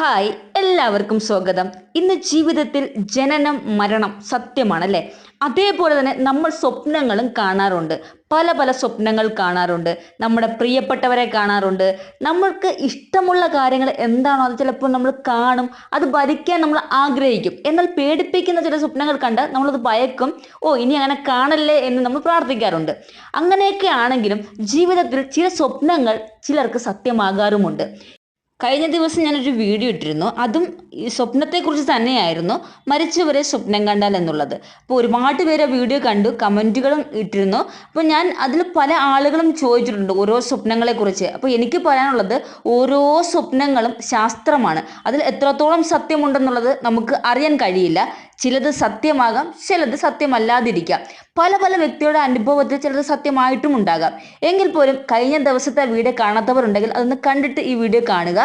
Hi എല്ലാവർക്കും സ്വാഗതം. ഇന്ന് ജീവിതത്തിൽ ജനനം മരണം സത്യമാണല്ലേ? അതേപോലെ തന്നെ നമ്മൾ സ്വപ്നങ്ങളും കാണാറുണ്ട്. പല പല സ്വപ്നങ്ങൾ കാണാറുണ്ട്. നമ്മുടെ പ്രിയപ്പെട്ടവരെ കാണാറുണ്ട്. നമ്മൾക്ക് ഇഷ്ടമുള്ള കാര്യങ്ങൾ എന്താണോ അത് ചിലപ്പോൾ നമ്മൾ കാണും. അത് ഭരിക്കാൻ നമ്മൾ ആഗ്രഹിക്കും. എന്നാൽ പേടിപ്പിക്കുന്ന ചില സ്വപ്നങ്ങൾ കണ്ട് നമ്മളത് ഭയക്കും. ഓ ഇനി അങ്ങനെ കാണല്ലേ എന്ന് നമ്മൾ പ്രാർത്ഥിക്കാറുണ്ട്. അങ്ങനെയൊക്കെ ആണെങ്കിലും ജീവിതത്തിൽ ചില സ്വപ്നങ്ങൾ ചിലർക്ക് സത്യമാകാറുമുണ്ട്. കഴിഞ്ഞ ദിവസം ഞാനൊരു വീഡിയോ ഇട്ടിരുന്നു. അതും ഈ സ്വപ്നത്തെക്കുറിച്ച് തന്നെയായിരുന്നു. മരിച്ചവരെ സ്വപ്നം കണ്ടാൽ എന്നുള്ളത്. അപ്പോൾ ഒരുപാട് പേര് ആ വീഡിയോ കണ്ടു കമന്റുകളും ഇട്ടിരുന്നു. അപ്പോൾ ഞാൻ അതിൽ പല ആളുകളും ചോദിച്ചിട്ടുണ്ട് ഓരോ സ്വപ്നങ്ങളെക്കുറിച്ച്. അപ്പോൾ എനിക്ക് പറയാനുള്ളത് ഓരോ സ്വപ്നങ്ങളും ശാസ്ത്രമാണ്. അതിൽ എത്രത്തോളം സത്യമുണ്ടെന്നുള്ളത് നമുക്ക് അറിയാൻ കഴിയില്ല. ചിലത് സത്യമാകാം ചിലത് സത്യമല്ലാതിരിക്കാം. പല പല വ്യക്തിയുടെ അനുഭവത്തിൽ ചിലത് സത്യമായിട്ടും ഉണ്ടാകാം. എങ്കിൽ പോലും കഴിഞ്ഞ ദിവസത്തെ വീഡിയോ കാണാത്തവർ ഉണ്ടെങ്കിൽ അതൊന്ന് കണ്ടിട്ട് ഈ വീഡിയോ കാണുക.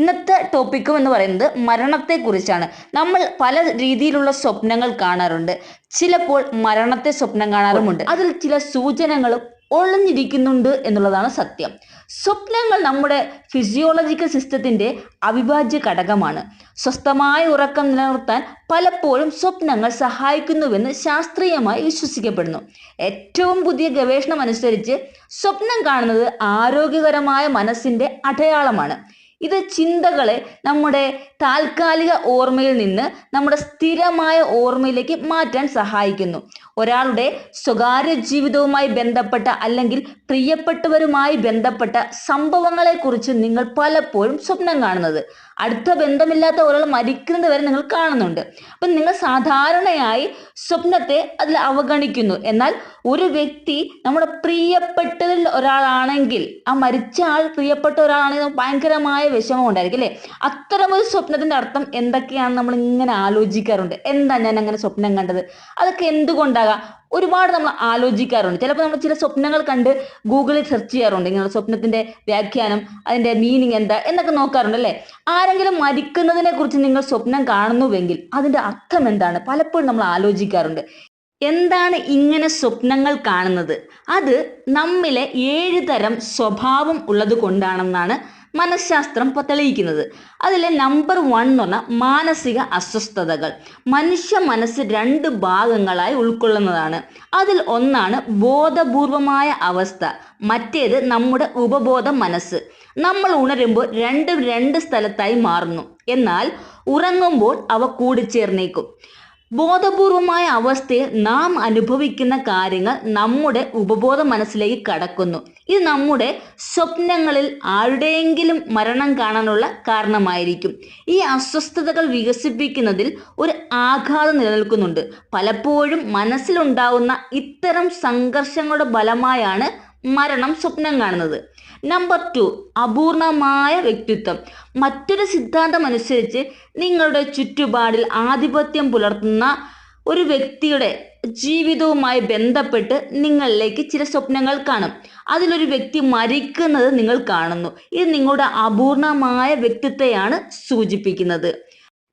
ഇന്നത്തെ ടോപ്പിക്കും എന്ന് പറയുന്നത് മരണത്തെക്കുറിച്ചാണ്. നമ്മൾ പല രീതിയിലുള്ള സ്വപ്നങ്ങൾ കാണാറുണ്ട്. ചിലപ്പോൾ മരണത്തെ സ്വപ്നം കാണാറുമുണ്ട്. അതിൽ ചില സൂചനകളും ഒളിഞ്ഞിരിക്കുന്നുണ്ട് എന്നുള്ളതാണ് സത്യം. സ്വപ്നങ്ങൾ നമ്മുടെ ഫിസിയോളജിക്കൽ സിസ്റ്റത്തിന്റെ അവിഭാജ്യ ഘടകമാണ്. സ്വസ്ഥമായ ഉറക്കം നിലനിർത്താൻ പലപ്പോഴും സ്വപ്നങ്ങൾ സഹായിക്കുന്നുവെന്ന് ശാസ്ത്രീയമായി വിശ്വസിക്കപ്പെടുന്നു. ഏറ്റവും പുതിയ ഗവേഷണം അനുസരിച്ച് സ്വപ്നം കാണുന്നത് ആരോഗ്യകരമായ മനസ്സിന്റെ അടയാളമാണ്. ഇത് ചിന്തകളെ നമ്മുടെ താൽക്കാലിക ഓർമ്മയിൽ നിന്ന് നമ്മുടെ സ്ഥിരമായ ഓർമ്മയിലേക്ക് മാറ്റാൻ സഹായിക്കുന്നു. ഒരാളുടെ സ്വകാര്യ ജീവിതവുമായി ബന്ധപ്പെട്ട അല്ലെങ്കിൽ പ്രിയപ്പെട്ടവരുമായി ബന്ധപ്പെട്ട സംഭവങ്ങളെക്കുറിച്ച് നിങ്ങൾ പലപ്പോഴും സ്വപ്നം കാണുന്നത്. അടുത്ത ബന്ധമില്ലാത്ത ഒരാൾ മരിക്കുന്നത് വരെ നിങ്ങൾ കാണുന്നുണ്ട്. അപ്പം നിങ്ങൾ സാധാരണയായി സ്വപ്നത്തെ അതിൽ അവഗണിക്കുന്നു. എന്നാൽ ഒരു വ്യക്തി നമ്മുടെ പ്രിയപ്പെട്ടതിൽ ഒരാളാണെങ്കിൽ ആ മരിച്ച ആൾ പ്രിയപ്പെട്ട ഒരാളാണെങ്കിൽ ഭയങ്കരമായ വിഷമം ഉണ്ടായിരിക്കും അല്ലേ? അത്തരമൊരു സ്വപ്നത്തിന്റെ അർത്ഥം എന്തൊക്കെയാണ് നമ്മൾ ഇങ്ങനെ ആലോചിക്കാറുണ്ട്. എന്താ ഞാൻ അങ്ങനെ സ്വപ്നം കണ്ടത്? അതൊക്കെ എന്തുകൊണ്ടാകാം? ഒരുപാട് നമ്മൾ ആലോചിക്കാറുണ്ട്. ചിലപ്പോൾ നമ്മൾ ചില സ്വപ്നങ്ങൾ കണ്ട് ഗൂഗിളിൽ സെർച്ച് ചെയ്യാറുണ്ട്. ഇങ്ങനെ സ്വപ്നത്തിന്റെ വ്യാഖ്യാനം അതിന്റെ മീനിങ് എന്താ എന്നൊക്കെ നോക്കാറുണ്ട് അല്ലേ? ആരെങ്കിലും മരിക്കുന്നതിനെ കുറിച്ച് നിങ്ങൾ സ്വപ്നം കാണുന്നുവെങ്കിൽ അതിന്റെ അർത്ഥം എന്താണ്? പലപ്പോഴും നമ്മൾ ആലോചിക്കാറുണ്ട്. എന്താണ് ഇങ്ങനെ സ്വപ്നങ്ങൾ കാണുന്നത്? അത് നമ്മിലെ ഏഴ് തരം സ്വഭാവം ഉള്ളത് കൊണ്ടാണെന്നാണ് മനഃശാസ്ത്രം തെളിയിക്കുന്നത് അതിലെ നമ്പർ വൺ എന്ന് പറഞ്ഞാൽ മാനസിക അസ്വസ്ഥതകൾ. മനുഷ്യ മനസ്സ് രണ്ട് ഭാഗങ്ങളായി ഉൾക്കൊള്ളുന്നതാണ്. അതിൽ ഒന്നാണ് ബോധപൂർവമായ അവസ്ഥ. മറ്റേത് നമ്മുടെ ഉപബോധ മനസ്സ്. നമ്മൾ ഉണരുമ്പോൾ രണ്ടും രണ്ട് സ്ഥലത്തായി മാറുന്നു. എന്നാൽ ഉറങ്ങുമ്പോൾ അവ കൂടിച്ചേർന്നേക്കും. ബോധപൂർവമായ അവസ്ഥയിൽ നാം അനുഭവിക്കുന്ന കാര്യങ്ങൾ നമ്മുടെ ഉപബോധ മനസ്സിലേക്ക് കടക്കുന്നു. ഇത് നമ്മുടെ സ്വപ്നങ്ങളിൽ ആരുടെയെങ്കിലും മരണം കാണാനുള്ള കാരണമായിരിക്കും. ഈ അസ്വസ്ഥതകൾ വികസിപ്പിക്കുന്നതിൽ ഒരു ആഘാതം നിലനിൽക്കുന്നുണ്ട്. പലപ്പോഴും മനസ്സിലുണ്ടാവുന്ന ഇത്തരം സംഘർഷങ്ങളുടെ ഫലമായാണ് മരണം സ്വപ്നം കാണുന്നത്. നമ്പർ ടു അപൂർണമായ വ്യക്തിത്വം. മറ്റൊരു സിദ്ധാന്തം അനുസരിച്ച് നിങ്ങളുടെ ചുറ്റുപാടിൽ ആധിപത്യം പുലർത്തുന്ന ഒരു വ്യക്തിയുടെ ജീവിതവുമായി ബന്ധപ്പെട്ട് നിങ്ങളിലേക്ക് ചില സ്വപ്നങ്ങൾ കാണും. അതിലൊരു വ്യക്തി മരിക്കുന്നത് നിങ്ങൾ കാണുന്നു. ഇത് നിങ്ങളുടെ അപൂർണമായ വ്യക്തിത്വയാണ് സൂചിപ്പിക്കുന്നത്.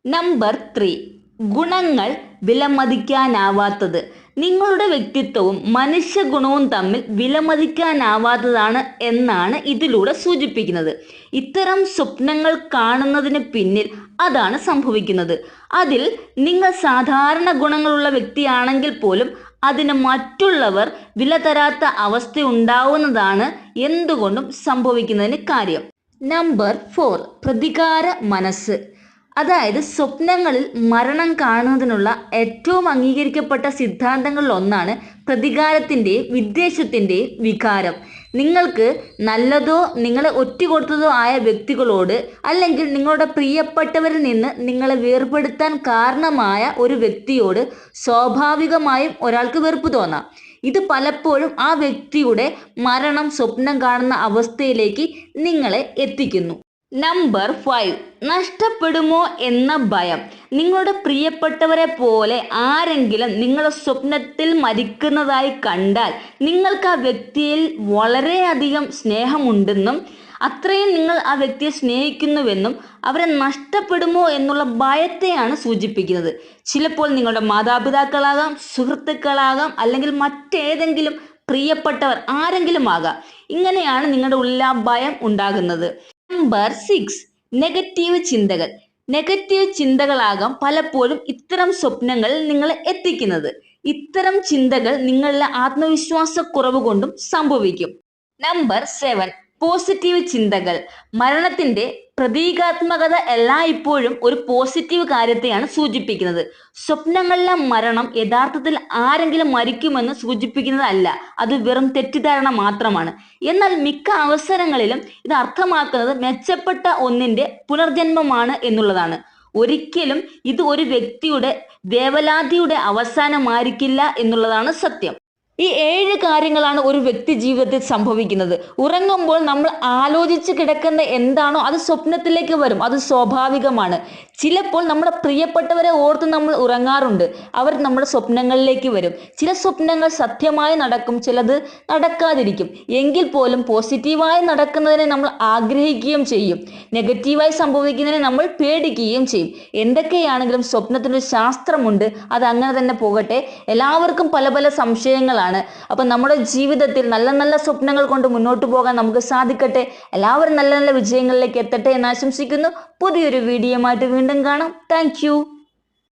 നമ്പർ ത്രീ ഗുണങ്ങൾ വിലമതിക്കാനാവാത്തത്. നിങ്ങളുടെ വ്യക്തിത്വവും മനുഷ്യഗുണവും തമ്മിൽ വിലമതിക്കാനാവാത്തതാണ് എന്നാണ് ഇതിലൂടെ സൂചിപ്പിക്കുന്നത്. ഇത്തരം സ്വപ്നങ്ങൾ കാണുന്നതിന് പിന്നിൽ അതാണ് സംഭവിക്കുന്നത്. അതിൽ നിങ്ങൾ സാധാരണ ഗുണങ്ങളുള്ള വ്യക്തിയാണെങ്കിൽ പോലും അതിന് മറ്റുള്ളവർ വില തരാത്ത അവസ്ഥ ഉണ്ടാവുന്നതാണ് എന്തുകൊണ്ടും സംഭവിക്കുന്നതിന് കാര്യം. നമ്പർ ഫോർ പ്രതികാര മനസ്സ്. അതായത് സ്വപ്നങ്ങളിൽ മരണം കാണുന്നതിനുള്ള ഏറ്റവും അംഗീകരിക്കപ്പെട്ട സിദ്ധാന്തങ്ങളിൽ ഒന്നാണ് പ്രതികാരത്തിന്റെയും വിദ്വേഷത്തിന്റെയും വികാരം. നിങ്ങൾക്ക് നല്ലതോ നിങ്ങളെ ഒറ്റുകൊടുത്തതോ ആയ വ്യക്തികളോട് അല്ലെങ്കിൽ നിങ്ങളുടെ പ്രിയപ്പെട്ടവരിൽ നിന്ന് നിങ്ങളെ വേർപെടുത്താൻ കാരണമായ ഒരു വ്യക്തിയോട് സ്വാഭാവികമായും ഒരാൾക്ക് വെറുപ്പ് തോന്നാം. ഇത് പലപ്പോഴും ആ വ്യക്തിയുടെ മരണം സ്വപ്നം കാണുന്ന അവസ്ഥയിലേക്ക് നിങ്ങളെ എത്തിക്കുന്നു. നമ്പർ ഫൈവ് നഷ്ടപ്പെടുമോ എന്ന ഭയം. നിങ്ങളുടെ പ്രിയപ്പെട്ടവരെ പോലെ ആരെങ്കിലും നിങ്ങളുടെ സ്വപ്നത്തിൽ മരിക്കുന്നതായി കണ്ടാൽ നിങ്ങൾക്ക് ആ വ്യക്തിയിൽ വളരെയധികം സ്നേഹമുണ്ടെന്നും അത്രയും നിങ്ങൾ ആ വ്യക്തിയെ സ്നേഹിക്കുന്നുവെന്നും അവരെ നഷ്ടപ്പെടുമോ എന്നുള്ള ഭയത്തെയാണ് സൂചിപ്പിക്കുന്നത്. ചിലപ്പോൾ നിങ്ങളുടെ മാതാപിതാക്കളാകാം സുഹൃത്തുക്കളാകാം അല്ലെങ്കിൽ മറ്റേതെങ്കിലും പ്രിയപ്പെട്ടവർ ആരെങ്കിലും ആകാം ഇങ്ങനെയാണ് നിങ്ങളുടെ ഉള്ളിൽ ആ ഭയം ഉണ്ടാകുന്നത്. നമ്പർ സിക്സ് നെഗറ്റീവ് ചിന്തകൾ. നെഗറ്റീവ് ചിന്തകളാകാം പലപ്പോഴും ഇത്തരം സ്വപ്നങ്ങൾ നിങ്ങളെ എത്തിക്കുന്നത്. ഇത്തരം ചിന്തകൾ നിങ്ങളിലെ ആത്മവിശ്വാസക്കുറവ് കൊണ്ടും സംഭവിക്കും. നമ്പർ സെവൻ പോസിറ്റീവ് ചിന്തകൾ. മരണത്തിന്റെ പ്രതീകാത്മകത എല്ലായ്പ്പോഴും ഒരു പോസിറ്റീവ് കാര്യത്തെയാണ് സൂചിപ്പിക്കുന്നത്. സ്വപ്നങ്ങളിലെ മരണം യഥാർത്ഥത്തിൽ ആരെങ്കിലും മരിക്കുമെന്ന് സൂചിപ്പിക്കുന്നതല്ല. അത് വെറും തെറ്റിദ്ധാരണ മാത്രമാണ്. എന്നാൽ മിക്ക അവസരങ്ങളിലും ഇത് അർത്ഥമാക്കുന്നത് മെച്ചപ്പെട്ട ഒന്നിന്റെ പുനർജന്മമാണ് എന്നുള്ളതാണ്. ഒരിക്കലും ഇത് ഒരു വ്യക്തിയുടെ വേവലാതിയുടെ അവസാനമായിരിക്കില്ല എന്നുള്ളതാണ് സത്യം. ഈ ഏഴ് കാര്യങ്ങളാണ് ഒരു വ്യക്തി ജീവിതത്തിൽ സംഭവിക്കുന്നത്. ഉറങ്ങുമ്പോൾ നമ്മൾ ആലോചിച്ച് കിടക്കുന്ന എന്താണോ അത് സ്വപ്നത്തിലേക്ക് വരും. അത് സ്വാഭാവികമാണ്. ചിലപ്പോൾ നമ്മുടെ പ്രിയപ്പെട്ടവരെ ഓർത്ത് നമ്മൾ ഉറങ്ങാറുണ്ട്. അവർ നമ്മുടെ സ്വപ്നങ്ങളിലേക്ക് വരും. ചില സ്വപ്നങ്ങൾ സത്യമായി നടക്കും ചിലത് നടക്കാതിരിക്കും. എങ്കിൽ പോലും പോസിറ്റീവായി നടക്കുന്നതിനെ നമ്മൾ ആഗ്രഹിക്കുകയും ചെയ്യും. നെഗറ്റീവായി സംഭവിക്കുന്നതിനെ നമ്മൾ പേടിക്കുകയും ചെയ്യും. എന്തൊക്കെയാണെങ്കിലും സ്വപ്നത്തിനൊരു ശാസ്ത്രമുണ്ട്. അത് അങ്ങനെ തന്നെ പോകട്ടെ. എല്ലാവർക്കും പല പല സംശയങ്ങളാണ്. അപ്പം നമ്മുടെ ജീവിതത്തിൽ നല്ല നല്ല സ്വപ്നങ്ങൾ കൊണ്ട് മുന്നോട്ട് പോകാൻ നമുക്ക് സാധിക്കട്ടെ. എല്ലാവരും നല്ല നല്ല വിജയങ്ങളിലേക്ക് എത്തട്ടെ എന്ന് ആശംസിക്കുന്നു. പുതിയൊരു വീഡിയോയുമായിട്ട് വീണ്ടും കാണാം. താങ്ക്